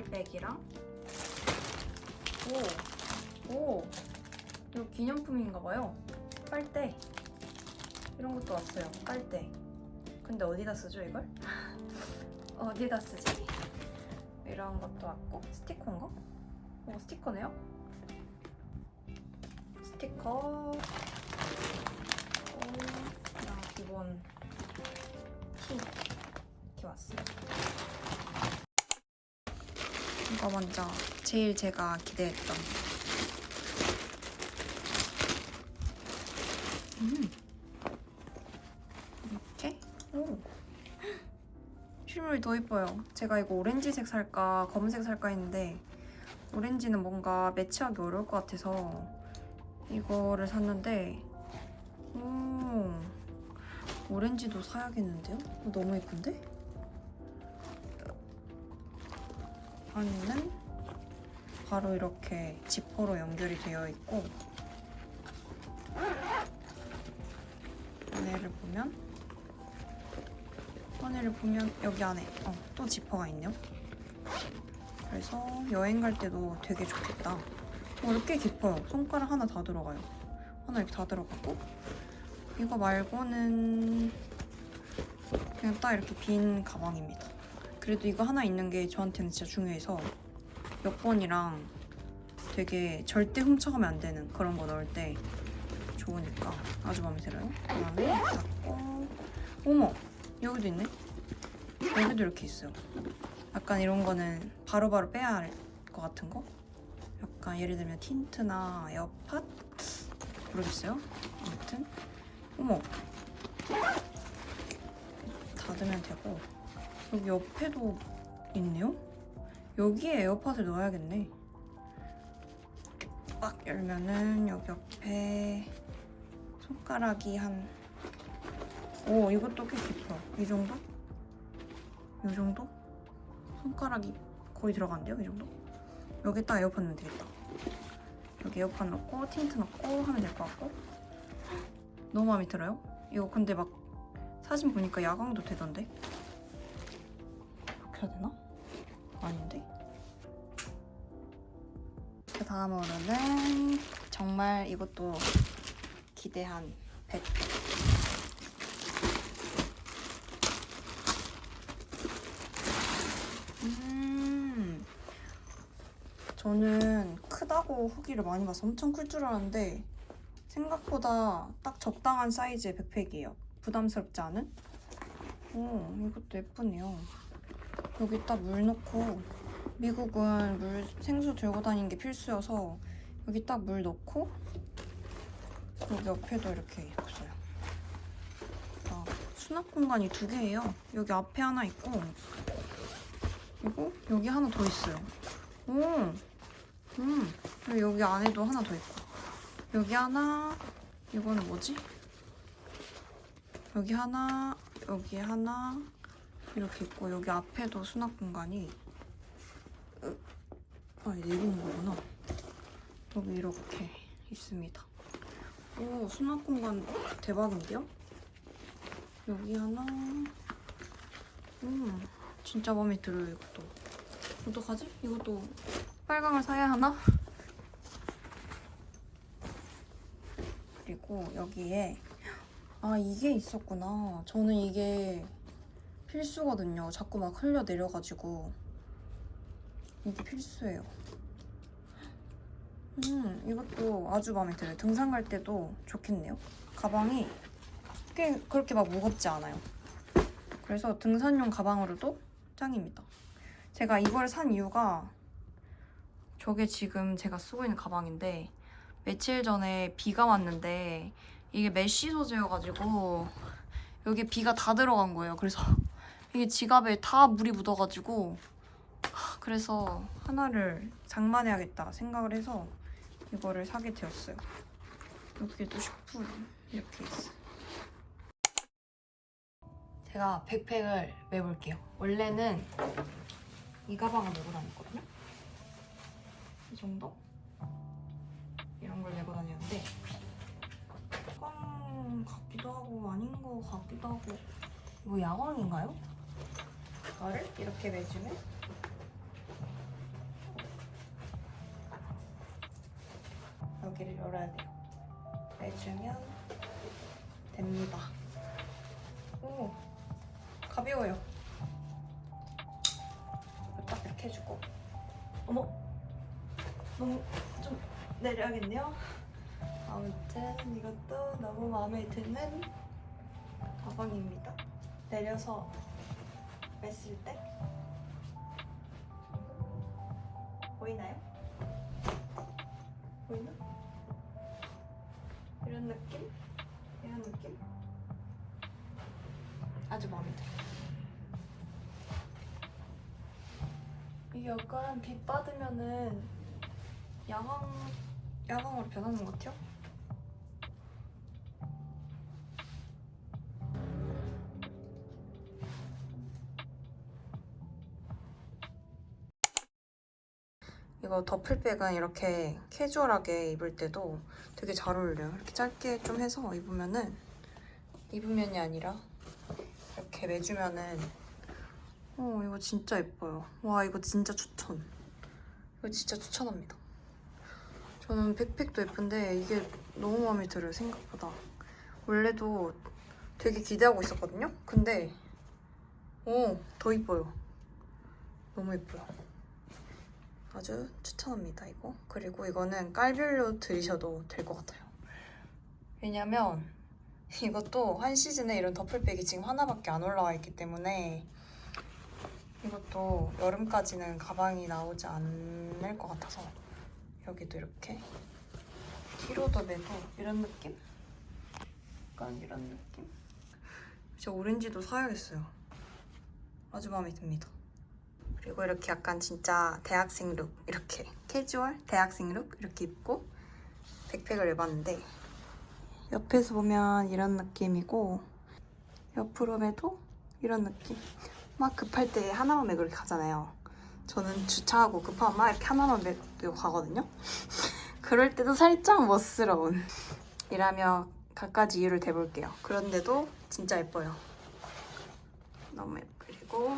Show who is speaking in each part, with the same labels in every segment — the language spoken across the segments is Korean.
Speaker 1: 어플백이랑 오, 오, 이거 기념품인가봐요. 빨대 이런 것도 왔어요. 빨대. 근데 어디다 쓰죠 이걸? 어디다 쓰지? 이런 것도 왔고 스티커인가? 어 스티커네요. 스티커. 어, 그냥 기본 티 이렇게 왔어요. 이거 먼저 제일 제가 기대했던 음. 이렇게 오. 실물이 더 예뻐요. 제가 이거 오렌지색 살까 검은색 살까 했는데 오렌지는 뭔가 매치하기 어려울 것 같아서 이거를 샀는데 오 오렌지도 사야겠는데요? 어, 너무 예쁜데? 안에는 바로 이렇게 지퍼로 연결이 되어 있고 안에를 보면 안에를 보면 여기 안에 어, 또 지퍼가 있네요. 그래서 여행 갈 때도 되게 좋겠다. 어, 이렇게 깊어요. 손가락 하나 다 들어가요. 하나 이렇게 다 들어가고 이거 말고는 그냥 딱 이렇게 빈 가방입니다. 그래도 이거 하나 있는 게 저한테는 진짜 중요해서 여권이랑 되게 절대 훔쳐가면 안 되는 그런 거 넣을 때 좋으니까 아주 마음에 들어요. 그다음에 닫고 어머 여기도 있네. 여기도 이렇게 있어요. 약간 이런 거는 바로바로 빼야 할 것 같은 거. 약간 예를 들면 틴트나 에어팟 모르겠어요. 아무튼 어머 닫으면 되고 여기 옆에도 있네요. 여기에 에어팟을 넣어야겠네. 딱 열면은 여기 옆에 손가락이 한 오 이것도 꽤 깊어. 이 정도? 이 정도? 손가락이 거의 들어간대요. 이 정도? 여기 딱 에어팟 넣으면 되겠다. 여기 에어팟 넣고 틴트 넣고 하면 될 것 같고 너무 마음에 들어요. 이거 근데 막 사진 보니까 야광도 되던데. 해야 되나? 아닌데? 그 다음으로는 정말 이것도 기대한 백. 음, 저는 크다고 후기를 많이 봐서 엄청 클 줄 알았는데 생각보다 딱 적당한 사이즈의 백팩이에요. 부담스럽지 않은? 오, 이것도 예쁘네요. 여기 딱물 넣고 미국은 물 생수 들고 다니는 게 필수여서 여기 딱 물 넣고 여기 옆에도 이렇게 있어요. 아, 수납 공간이 두 개예요. 여기 앞에 하나 있고 그리고 여기 하나 더 있어요. 오, 음, 그리고 여기 안에도 하나 더 있고 여기 하나 이거는 뭐지? 여기 하나 여기 하나 이렇게 있고 여기 앞에도 수납 공간이 으, 아 내리는 거구나 여기 이렇게 있습니다 오 수납 공간 대박인데요? 여기 하나 음 진짜 마음에 들어요 이것도 어떡하지? 이것도 빨강을 사야 하나? 그리고 여기에 아 이게 있었구나 저는 이게 필수거든요. 자꾸 막 흘려 내려가지고 이게 필수예요. 음 이것도 아주 마음에 들어요. 등산 갈 때도 좋겠네요. 가방이 꽤 그렇게 막 무겁지 않아요. 그래서 등산용 가방으로도 짱입니다. 제가 이걸 산 이유가 저게 지금 제가 쓰고 있는 가방인데 며칠 전에 비가 왔는데 이게 메쉬 소재여가지고 여기 비가 다 들어간 거예요. 그래서 이게 지갑에 다 물이 묻어가지고 하, 그래서 하나를 장만해야겠다 생각을 해서 이거를 사게 되었어요. 여기에도 슈프 이렇게 있어요. 제가 백팩을 매볼게요. 원래는 이 가방을 메고 다녔거든요. 이 정도? 이런 걸 메고 다녔는데 야광 같기도 하고 아닌 거 같기도 하고 이거 야광인가요? 이거를 이렇게 매주면 여기를 열어야 돼요. 매주면 됩니다. 오, 가벼워요. 딱 이렇게 해주고. 어머, 너무 좀 내려야겠네요. 아무튼 이것도 너무 마음에 드는 가방입니다. 내려서 맸을 때 보이나요? 보이나? 이런 느낌? 이런 느낌? 아주 마음에 들어요. 이게 약간 빛 받으면은 야광 야광으로 변하는 것 같아요. 이거 더플백은 이렇게 캐주얼하게 입을 때도 되게 잘 어울려요. 이렇게 짧게 좀 해서 입으면은 입으면이 아니라 이렇게 매주면은 어 이거 진짜 예뻐요. 와 이거 진짜 추천. 이거 진짜 추천합니다. 저는 백팩도 예쁜데 이게 너무 마음에 들어요 생각보다. 원래도 되게 기대하고 있었거든요. 근데 오더 이뻐요. 너무 예뻐요. 아주 추천합니다 이거. 그리고 이거는 깔별로 들이셔도 될 것 같아요. 왜냐면 이것도 한 시즌에 이런 더플백이 지금 하나밖에 안 올라와 있기 때문에 이것도 여름까지는 가방이 나오지 않을 것 같아서 여기도 이렇게 뒤로도 매도 이런 느낌? 약간 이런 느낌? 진짜 오렌지도 사야겠어요. 아주 마음에 듭니다. 그리고 이렇게 약간 진짜 대학생 룩 이렇게 캐주얼 대학생 룩 이렇게 입고 백팩을 입었는데 옆에서 보면 이런 느낌이고 옆으로 매도? 이런 느낌. 막 급할 때 하나만 매고 이렇게 가잖아요. 저는 주차하고 급하면 막 이렇게 하나만 매고 가거든요. 그럴 때도 살짝 멋스러운. 이라며 갖가지 이유를 대볼게요. 그런데도 진짜 예뻐요. 너무 그리고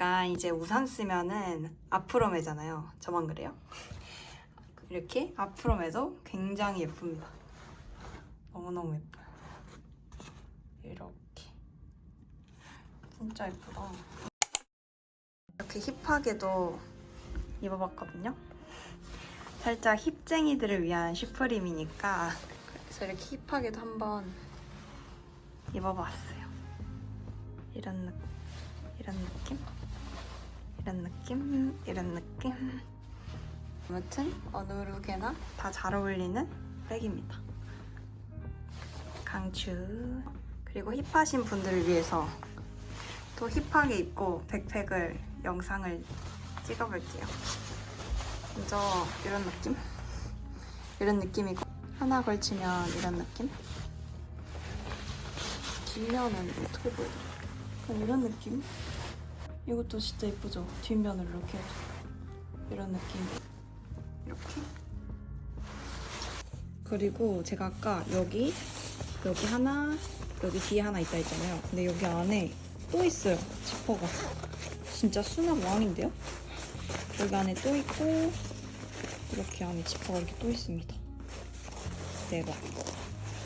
Speaker 1: 약간 이제 우산 쓰면은 앞으로 매잖아요. 저만 그래요? 이렇게 앞으로 매도 굉장히 예쁩니다. 너무너무 예뻐요. 이렇게. 진짜 예쁘다. 이렇게 힙하게도 입어봤거든요. 살짝 힙쟁이들을 위한 슈프림이니까 그래서 이렇게 힙하게도 한번 입어봤어요. 이런. 이런 느낌? 이런 느낌? 이런 느낌? 아무튼 어느 룩에나 다 잘 어울리는 백입니다. 강추. 그리고 힙하신 분들을 위해서 또 힙하게 입고 백팩을 영상을 찍어볼게요. 먼저 이런 느낌? 이런 느낌이고 하나 걸치면 이런 느낌? 길면은 어떻게 보여요? 이런 느낌? 이것도 진짜 예쁘죠? 뒷면을 이렇게 이런 느낌. 이렇게? 그리고 제가 아까 여기 여기 하나 여기 뒤에 하나 있다 했잖아요. 근데 여기 안에 또 있어요. 지퍼가. 진짜 수납 왕인데요? 여기 안에 또 있고 이렇게 안에 지퍼가 이렇게 또 있습니다. 대박